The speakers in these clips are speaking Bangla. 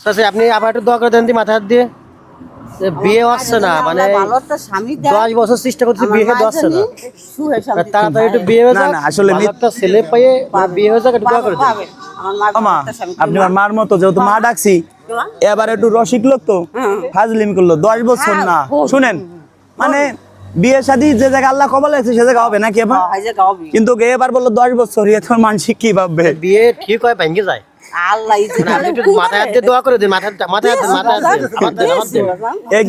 চাচি আপনি আবার একটু দোয়া করে দেন দি মাথা হাত দিয়ে। বিয়ে হচ্ছে না মানে দশ বছর চেষ্টা করছি বিয়ে হচ্ছে না তাড়াতাড়ি একটু বিয়ে হয়ে যাক। আসলে একটা ছেলে পেয়ে বিয়ে হয়ে যাক একটু দোয়া করে দেন। আমা আপনি আমার মার মতো যেহেতু মা ডাকছি এবার একটু রসিক লোক তো ফাজলিম করল দশ বছর হ্যাঁ, না। শুনেন মানে বিয়ে শাদী যে জায়গায় আল্লাহ কবল আছে সে জায়গা হবে নাকি এবার হয় যে গাওবি কিন্তু এবার বলল দশ বছর ইয়ে তোমার মানসিক কি ভাববে? বিয়ে ঠিক হয় ভেঙে যায়।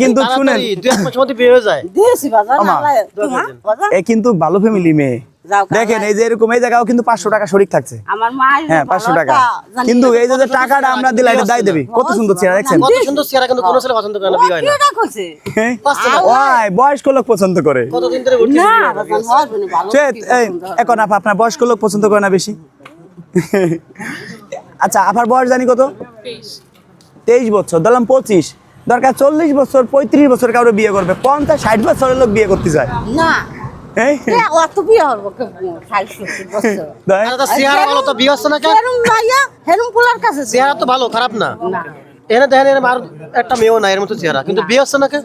কিন্তু শুনেন। তাড়াতাড়ি, দুই এক মাসের মধ্যে বিয়ে হয়ে যায়। দিয়েছি বাজার আমা, আল্লাহ তোমা, বাজার। এ কিন্তু ভালো ফ্যামিলি মেয়ে। দেখেন এই যে এরকম এই জায়গাও কিন্তু পাঁচশো টাকা শরিক থাকছে। হ্যাঁ পাঁচশো টাকা। কিন্তু এই যে যে টাকাটা আমরা দিলাম এটা দায় দেবি। কত সুন্দর চেহারা দেখছেন? কত সুন্দর চেহারা কিন্তু কোনো ছেলে পছন্দ করে না বিয়ে হয় না। কিটা কইছে? পাঁচশো টাকা। ওয়াই বয়স্ক লোক পছন্দ করে। কতদিন ধরে। এখন আপনার বয়স্ক লোক পছন্দ করে না বেশি? আচ্ছা আপনার বয়স জানি কত? তেইশ। বছর ধরলাম পঁচিশ। দরকার চল্লিশ বছর পঁয়ত্রিশ বছর কারও বিয়ে করবে পঞ্চাশ ষাট বছরের লোক বিয়ে করতে চায়। না। ভালো না কেন? হেরুম মাইয়া, হেরুম পোলার কাছে যাও। চেহারা তো ভালো খারাপ না। না, এনে দেখেন এরম আর একটা মেয়েও নাই এর মতো চেহারা কিন্তু বিয়ে হচ্ছে না কে।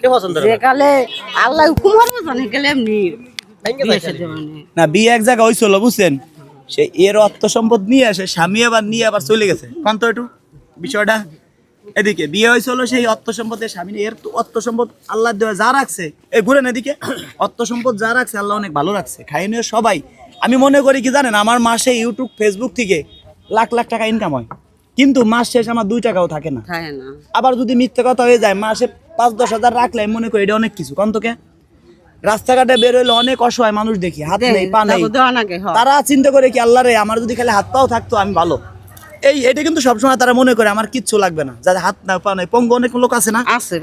কে পছন্দ আল্লাহ হুকুম হবে জানি গেলে এমনি মানে। না বিয়ে এক জায়গায় হয়েছিল বুঝছেন? সে এর অর্থ সম্পদ নিয়ে আসে স্বামী আবার নিয়ে আবার চলে গেছে। কোন তো একটু বিষয়টা এদিকে বিয়ে হয়েছিল সেই অর্থ সম্পদে স্বামী এর তো অর্থ সম্পদ আল্লাহ দেওয়া যা রাখছে এই ঘুরেন এদিকে অর্থ সম্পদ যা রাখছে আল্লাহ অনেক ভালো রাখছে খাই নিয়ে সবাই। আমি মনে করি কি জানেন আমার মাসে ইউটিউব ফেসবুক থেকে লাখ লাখ টাকা ইনকাম হয়। কিন্তু মাস শেষ আমার দুই টাকাও থাকে না। থাকে না। আবার যদি মিথ্যে কথা হয়ে যায় মাসে পাঁচ দশ হাজার রাখলে আমি মনে করি এটা অনেক কিছু। কন্তকে রাস্তাঘাটে বের হইলে অনেক অসহায় মানুষ দেখি হাত নেই পা নেই। হয়। তারা চিন্তা করে কি আল্লাহ রে আমার যদি খালি হাত পাও থাকতো আমি ভালো। এই এটা কিন্তু সবসময় তারা মনে করে আমার কিচ্ছু লাগবে না যাদের হাত না পা নাই। পঙ্গু অনেক লোক আছে না? আছে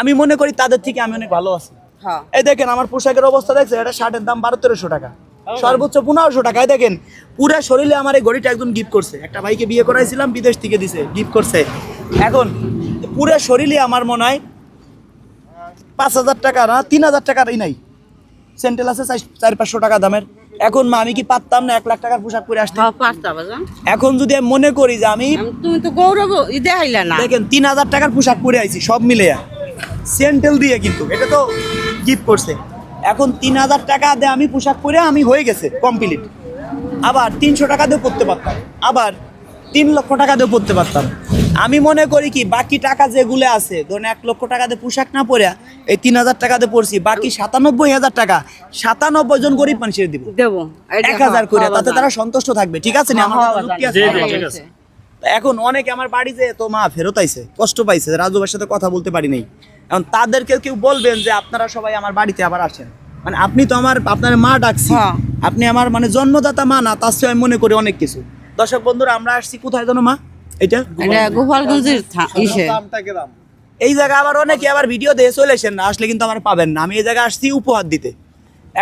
আমি মনে করি তাদের থেকে আমি অনেক ভালো আছি। হ্যাঁ এই দেখেন আমার পোশাকের অবস্থা দেখছেন এটা শার্টের দাম বারো তেরোশো টাকা সর্বোচ্চ পনেরোশো টাকায় দেখেন পুরা শরীরে আমার এই ঘড়িটা একদম গিফট করছে। একটা ভাইকে বিয়ে করাইছিলাম বিদেশ থেকে দিছে গিফট করছে। এখন পুরা শরীরে আমার মনে হয় পাঁচ হাজার টাকা না তিন হাজার টাকারই নাই। সেন্টেল আছে চার- পাঁচশো টাকা দামের। এখন মা আমি কি পারতাম না এক লাখ টাকার পোশাক পরে আসতে? হ্যাঁ বাজান। এখন যদি আমি মনে করি যে আমি তুমি তো গৌরব ঈদে না। দেখেন তিন হাজার টাকার পোশাক পরে আইছি সব মিলে সেন্টেল দিয়ে কিন্তু এটা তো গিফট করছে। এখন তিন হাজার টাকা দিয়ে আমি পোশাক পরে আমি হয়ে গেছে কমপ্লিট আবার তিনশো টাকা দিয়ে পড়তে পারতাম। আবার তিন লক্ষ টাকা দিয়ে পড়তে পারতাম। আমি মনে করি কি বাকি টাকা যেগুলো আছে ধরুন এক লক্ষ টাকা দিয়ে পোশাক না পরে এই তিন হাজার টাকা দিয়ে পড়ছি বাকি সাতানব্বই হাজার টাকা সাতানব্বই জন গরিব মানুষের দিব। দেবো। এক হাজার করে তাতে তারা সন্তুষ্ট থাকবে ঠিক আছে না? এখন অনেকে আমার বাড়িতে তো মা ফেরত আইছে কষ্ট পাইছে রাজু ভাইয়ের সাথে কথা বলতে পারি নাই। এখন তাদেরকে কেউ বলবেন যে আপনারা সবাই আমার বাড়িতে আবার আসেন। মানে আপনি তো আমার আপনার মা ডাকছি হ্যাঁ। আপনি আমার মানে জন্মদাতা মা না তার চেয়ে আমি মনে করি অনেক কিছু। দর্শক বন্ধুরা আমরা আসছি কোথায় জানো মা? এটা? এটা গোপালগঞ্জের ইসে। এই জায়গা আবার অনেকে আবার ভিডিও দিয়ে চলে আসেন না আসলে কিন্তু আমার পাবেন না। আমি এই জায়গায় আসছি উপহার দিতে।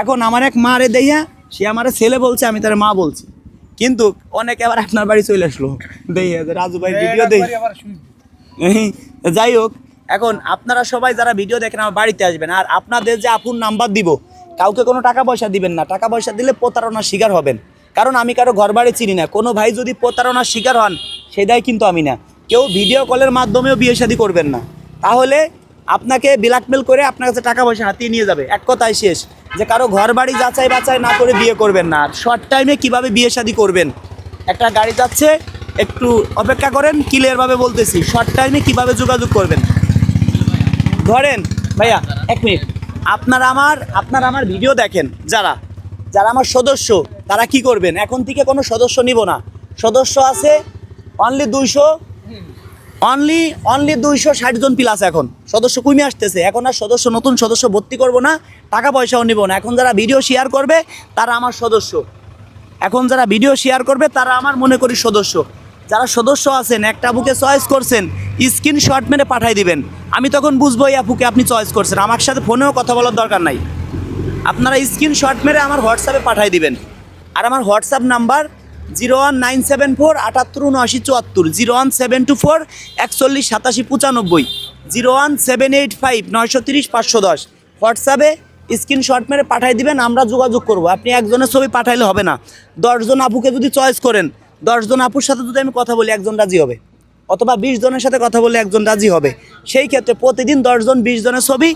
এখন আমার এক মারে দেইয়া সে আমার ছেলে বলছে আমি তার মা বলছি। কিন্তু অনেকে আবার আপনার বাড়ি চলে আসলো। দেইয়া যে রাজু ভাই ভিডিও দেই এই, যাই হোক এখন আপনারা সবাই যারা ভিডিও দেখেন আমার বাড়িতে আসবেন। আর আপনাদের যে আপুর নাম্বার দিব কাউকে কোনো টাকা পয়সা দিবেন না। টাকা পয়সা দিলে প্রতারণার শিকার হবেন। কারণ আমি কারও ঘর বাড়ি চিনি না। কোনো ভাই যদি প্রতারণার শিকার হন সেটাই কিন্তু আমি না। কেউ ভিডিও কলের মাধ্যমেও বিয়ে শাদী করবেন না। তাহলে আপনাকে ব্ল্যাকমেল করে আপনার কাছে টাকা পয়সা হাতিয়ে নিয়ে যাবে। এক কথায় শেষ। যে কারও ঘর বাড়ি যাচাই বাছাই না করে বিয়ে করবেন না। আর শর্ট টাইমে কীভাবে বিয়ে শাদী করবেন? একটা গাড়ি যাচ্ছে, একটু অপেক্ষা করেন ক্লিয়ারভাবে বলতেছি। শর্ট টাইমে কীভাবে যোগাযোগ করবেন? ধরেন, ভাইয়া, এক মিনিট আপনারা আমার আপনারা আমার ভিডিও দেখেন, যারা যারা আমার সদস্য তারা কি করবেন? এখন থেকে কোনো সদস্য নিব না। সদস্য আছে অনলি দুইশো অনলি অনলি দুইশো ষাট জন প্লাস এখন। সদস্য কমে আসতেছে। এখন আর সদস্য, নতুন সদস্য ভর্তি করব না, টাকা পয়সাও নিব না। এখন যারা ভিডিও শেয়ার করবে, তারা আমার সদস্য। এখন যারা ভিডিও শেয়ার করবে, তারা আমার মনে করি সদস্য। যারা সদস্য আছেন, একটা বুকে চয়েস করছেন স্ক্রিনশট মেরে পাঠাই দিবেন। আমি তখন বুঝব এই আপুকে আপনি চয়েস করছেন। আমার সাথে ফোনেও কথা বলার দরকার নাই। আপনারা স্ক্রিনশট মেরে আমার হোয়াটসঅ্যাপে পাঠাই দিবেন। আর আমার WhatsApp number zero one nine seven four আটাত্তর উনআশি চুয়াত্তর, zero one seven two four একচল্লিশ সাতাশি পঁচানব্বই, zero one seven eight five নয়শো তিরিশ পাঁচশো দশ। হোয়াটসঅ্যাপে স্ক্রিনশট মেরে পাঠাই দিবেন, আমরা যোগাযোগ করব। আপনি একজনের ছবি পাঠাইলে হবে না। দশজন আপুকে যদি চয়েস করেন, দশজন আপুর সাথে যদি আমি কথা বলি, একজন রাজি হবে। অথবা বিশ জনের সাথে কথা বললে একজন রাজি হবে। সেই ক্ষেত্রে প্রতিদিন দশজন, বিশ জনের ছবি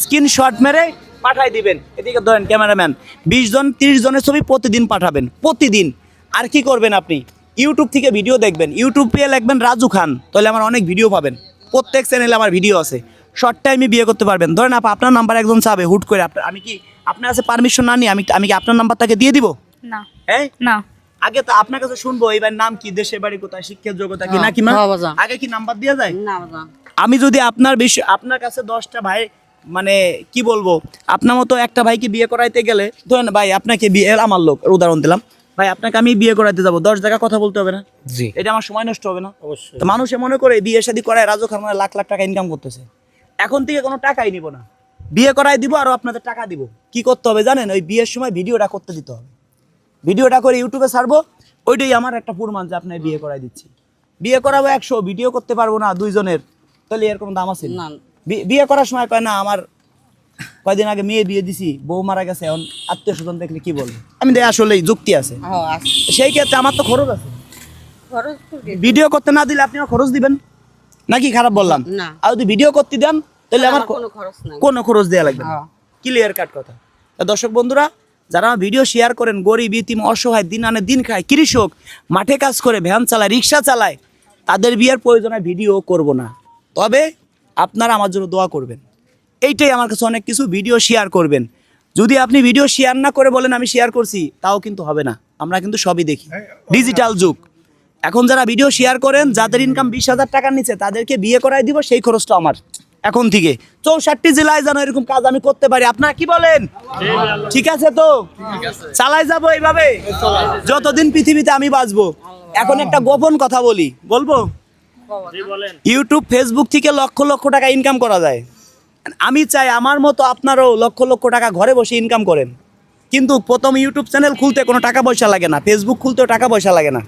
স্ক্রিনশট মেরে পাঠাই দিবেন। এদিকে ধরেন ক্যামেরাম্যান বিশ জন তিরিশ জনের ছবি প্রতিদিন পাঠাবেন প্রতিদিন। আর কি করবেন আপনি? ইউটিউব থেকে ভিডিও দেখবেন। ইউটিউব পেয়ে লিখবেন রাজু খান তাহলে আমার অনেক ভিডিও পাবেন। প্রত্যেক চ্যানেলে আমার ভিডিও আছে। শর্ট টাইমে বিয়ে করতে পারবেন। ধরেন আপা আপনার নাম্বার একজন চাবে হুট করে আপনার আমি কি আপনার কাছে পারমিশন না নিয়ে আমি আমি কি আপনার নাম্বার তাকে দিয়ে দিব? না। হ্যাঁ? না। আগে তো আপনার কাছে শুনব এবার নাম কি দেশের বাড়ি কোথায় শিক্ষার যোগ্যতা কি নাকি মা? হ্যাঁ, আগে কি নাম্বার দেওয়া যায়? না আমি যদি আপনার বিষয় আপনার কাছে দশটা ভাই মানে কি বলব আপনার মতো একটা ভাইকে বিয়ে করাইতে গেলে ধরেন ভাই আপনাকে বিয়ে আমার লোক উদাহরণ দিলাম। ভাই আপনাকে আমি বিয়ে করাইতে যাব দশ জায়গা কথা বলতে হবে না? জি। এটা আমার সময় নষ্ট হবে না। অবশ্যই। তো মানুষে মনে করে বিয়ে শাদী করায় রাজু খান মানে লাখ লাখ টাকা ইনকাম করতেছে। এখন থেকে কোনো টাকাই নিব না। বিয়ে করাই দিব আর আপনাদের টাকা দিব। কি করতে হবে জানেন? ওই বিয়ের সময় ভিডিওটা করতে দিতে হবে। ভিডিওটা করে ইউটিউবে ছাড়বো ওইটাই আমার একটা প্রমাণ যে আপনার বিয়ে করাই দিচ্ছি। বিয়ে করাবো একশো ভিডিও করতে পারব না দুইজনের। তাহলে এর কোনো দাম আছে? না। বিয়ে করার সময় কয় না আমার কয়দিন আগে মেয়ে বিয়ে দিছি বউ মারা গেছে এখন আত্মীয় স্বজন দেখলে কি বলব? আমি দেখ আসলেই যুক্তি আছে। হ্যাঁ সেই ক্ষেত্রে আমার তো খরচ আছে? ভিডিও করতে না দিলে আপনি আমার খরচ দিবেন? নাকি খারাপ বললাম? আর যদি ভিডিও করতে দেন তাহলে আমার কোনো খরচ দেওয়া লাগবে। ক্লিয়ার কাট কথা। দর্শক বন্ধুরা যারা আমার ভিডিও শেয়ার করেন গরিব ইতিম অসহায় দিন আনে দিন খায় কৃষক মাঠে কাজ করে ভ্যান চালায় রিক্সা চালায় তাদের বিয়ের প্রয়োজনে ভিডিও করব না। তবে আপনারা আমার জন্য দোয়া করবেন। এইটাই আমার কাছে অনেক কিছু ভিডিও শেয়ার করবেন। যদি আপনি ভিডিও শেয়ার না করে বলেন আমি শেয়ার করছি, তাও কিন্তু হবে না। আমরা কিন্তু সবই দেখি। ডিজিটাল যুগ। এখন যারা ভিডিও শেয়ার করেন, যাদের ইনকাম বিশ হাজার টাকার নিচে, তাদেরকে বিয়ে করাই দিব, সেই খরচটা আমার। এখন থেকে। চৌষট্টি জেলায় যেন এরকম কাজ আমি করতে পারি। আপনারা কি বলেন? ঠিক আছে তো? চালাই যাব এইভাবে? যতদিন পৃথিবীতে আমি বাঁচবো। এখন একটা গোপন কথা বলি। বলব? ইউটিউব ফেসবুক থেকে লক্ষ লক্ষ টাকা ইনকাম করা যায়। আমি চাই আমার মতো আপনারও লক্ষ লক্ষ টাকা ঘরে বসে ইনকাম করেন। কিন্তু প্রথম ইউটিউব চ্যানেল খুলতে কোনো টাকা পয়সা লাগে না ফেসবুক খুলতেও টাকা পয়সা লাগে না।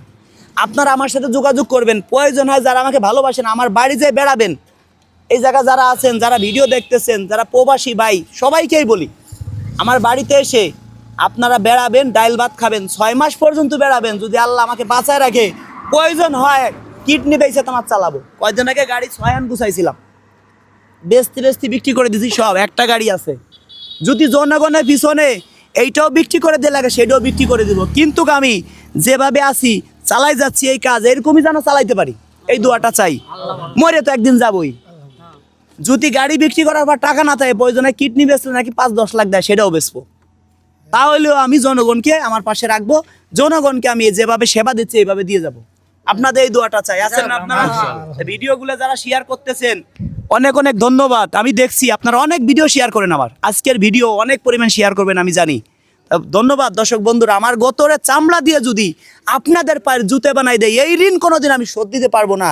আপনারা আমার সাথে যোগাযোগ করবেন। প্রয়োজন হয় যারা আমাকে ভালোবাসেন আমার বাড়ি যেয়ে বেড়াবেন। এই জায়গা যারা আছেন যারা ভিডিও দেখতেছেন যারা প্রবাসী ভাই সবাইকেই বলি আমার বাড়িতে এসে আপনারা বেড়াবেন ডাইল ভাত খাবেন ছয় মাস পর্যন্ত বেড়াবেন যদি আল্লাহ আমাকে বাঁচায় রাখে। প্রয়োজন হয় কিডনি বেঁচে তোমার চালাবো। কয়দিন আগে গাড়ি ছয় আন গুছাইছিলাম। বেস্তি বেস্তি বিক্রি করে দিছি সব, একটা গাড়ি আছে। যদি জনগণের পিছনে এইটাও বিক্রি করে দিয়ে লাগে, সেটাও বিক্রি করে দিব। কিন্তু আমি যেভাবে আছি, চালাই যাচ্ছি এই কাজ, এরকমই যেন চালাইতে পারি। এই দোয়াটা চাই। মরে তো একদিন যাবই। যদি গাড়ি বিক্রি করার পর টাকা না থাকে, প্রয়োজনে কিডনি বেচলে নাকি পাঁচ দশ লাখ দেয়, সেটাও বেচবো। তাহলেও আমি জনগণকে আমার পাশে রাখব। জনগণকে আমি যেভাবে সেবা দিচ্ছি, এইভাবে দিয়ে যাব। আপনাদের এই দোয়াটা চাই আছেন না আপনারা? ভিডিওগুলো যারা শেয়ার করতেছেন অনেক অনেক ধন্যবাদ। আমি দেখছি আপনারা অনেক ভিডিও শেয়ার করেন আমার। আজকের ভিডিও অনেক পরিমাণ শেয়ার করবেন আমি জানি। ধন্যবাদ দর্শক বন্ধুরা, আমার গতরে চামড়া দিয়ে যদি আপনাদের পায়ের জুতে বানাই দেয়, এই ঋণ কোনোদিন আমি শোধ দিতে পারব না।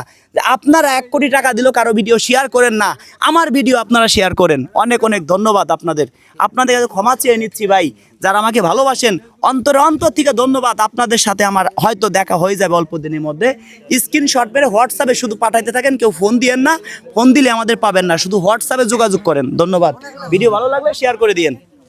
আপনারা এক কোটি টাকা দিলেও কারও ভিডিও শেয়ার করেন না, আমার ভিডিও আপনারা শেয়ার করেন। অনেক অনেক ধন্যবাদ আপনাদের। আপনাদের কাছে ক্ষমা চেয়ে নিচ্ছি ভাই, যারা আমাকে ভালোবাসেন, অন্তরে অন্তর থেকে ধন্যবাদ। আপনাদের সাথে আমার হয়তো দেখা হয়ে যাবে অল্প দিনের মধ্যে। স্ক্রিনশট মেরে হোয়াটসঅ্যাপে শুধু পাঠাইতে থাকেন, কেউ ফোন দিয়েন না। ফোন দিলে আমাদের পাবেন না, শুধু হোয়াটসঅ্যাপে যোগাযোগ করেন। ধন্যবাদ। ভিডিও ভালো লাগলে শেয়ার করে দিয়েন।